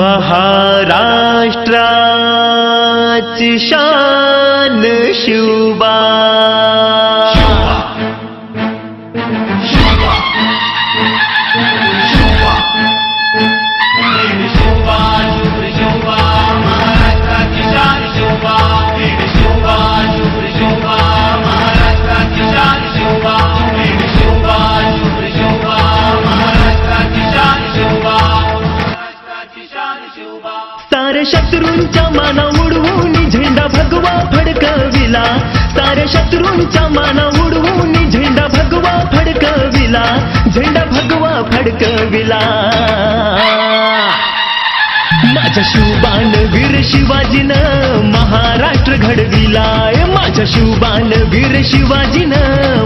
महाराष्ट्राची शान शिवबा सारे शत्रूंच्या माना उडवून झेंडा भगवा फडकविला. तारे शत्रूंच्या माना उडवून झेंडा भगवा फडकविला. झेंडा भगवा फडकविला. माझ्या शिवबान वीर शिवाजीनं महाराष्ट्र घडविला. माझ्या शिवबान वीर शिवाजीनं